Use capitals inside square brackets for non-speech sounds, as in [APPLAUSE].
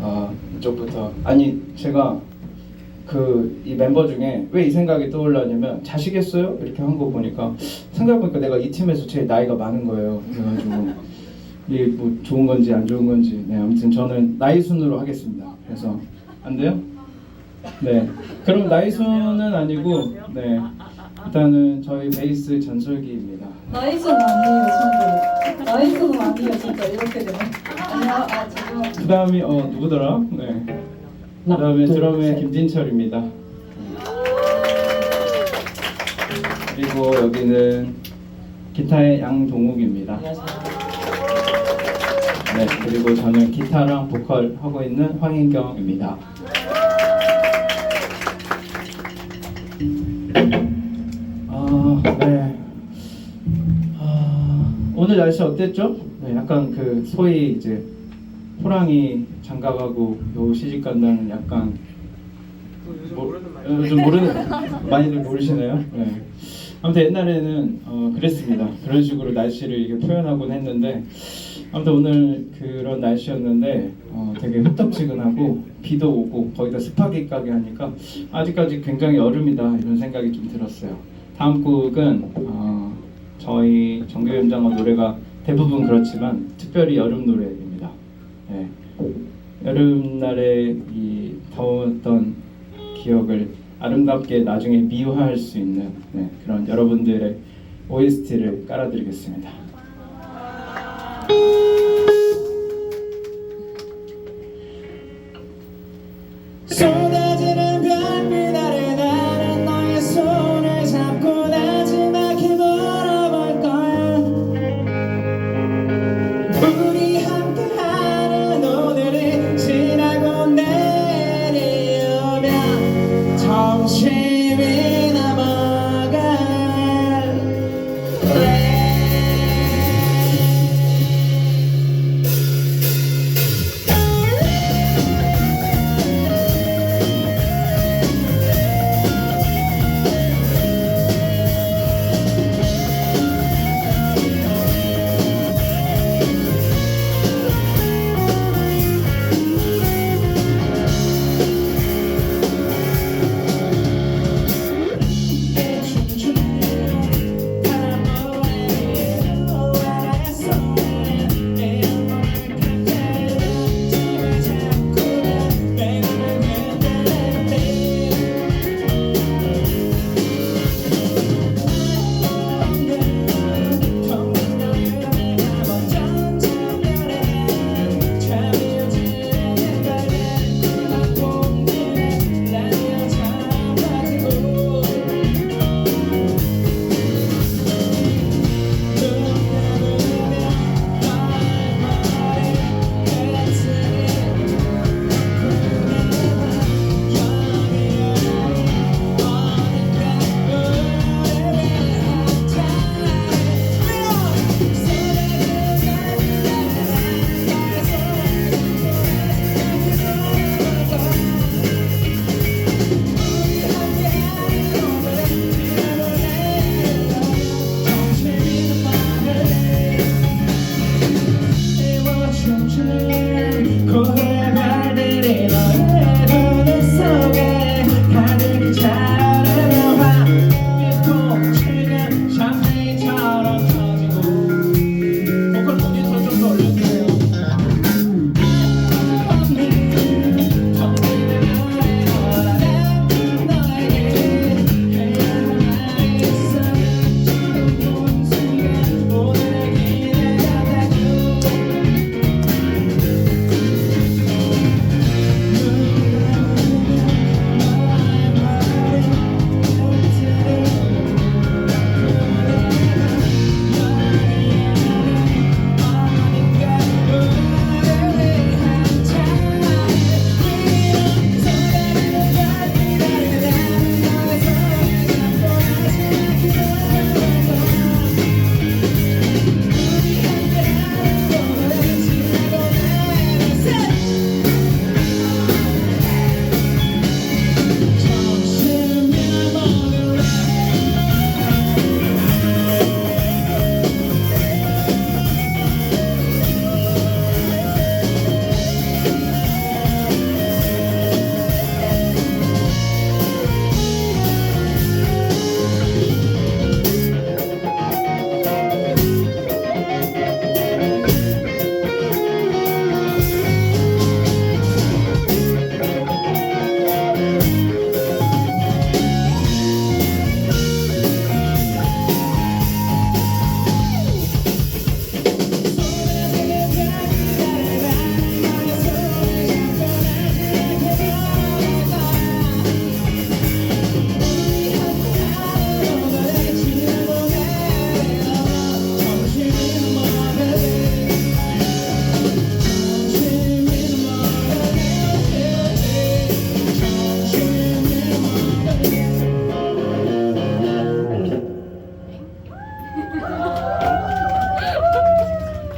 아 이쪽부터 아니 제가 그 이 멤버 중에 왜 이 생각이 떠올랐냐면 자시겠어요? 이렇게 한 거 보니까 생각해보니까 내가 이 팀에서 제일 나이가 많은 거예요. 그래가지고 이게 뭐 좋은 건지 안 좋은 건지 네 아무튼 저는 나이 순으로 하겠습니다. 그래서 안 돼요? 네 그럼 나이 순은 아니고 네 일단은 저희 베이스 전설기입니다. 나이스는 아니에요, 참고로. 나이스는 아니에요, 진짜 이렇게 되면. 아니요, 아 지금 그 다음이 어 누구더라? 네. 그 다음에 드럼의 김진철입니다. 그리고 여기는 기타의 양동욱입니다. 네, 그리고 저는 기타랑 보컬 하고 있는 황인경입니다. 오늘 날씨 어땠죠? 네, 약간 그 소위 이제 호랑이 장가가고 여우 시집 간다는 약간 뭐, 요즘 모르는 [LAUGHS] 많이들 모르시나요? 네. 아무튼 옛날에는 어, 그랬습니다. 그런 식으로 날씨를 이게 표현하곤 했는데 아무튼 오늘 그런 날씨였는데 어, 되게 후텁지근하고 비도 오고 거기다 습하게 까게 하니까 아직까지 굉장히 여름이다 이런 생각이 좀 들었어요. 다음 곡은 어, 저희 정규연장어 노래가 대부분 그렇지만 특별히 여름 노래입니다. 네. 여름날의 이 더웠던 기억을 아름답게 나중에 미화할 수 있는 네, 그런 여러분들의 OST를 깔아드리겠습니다.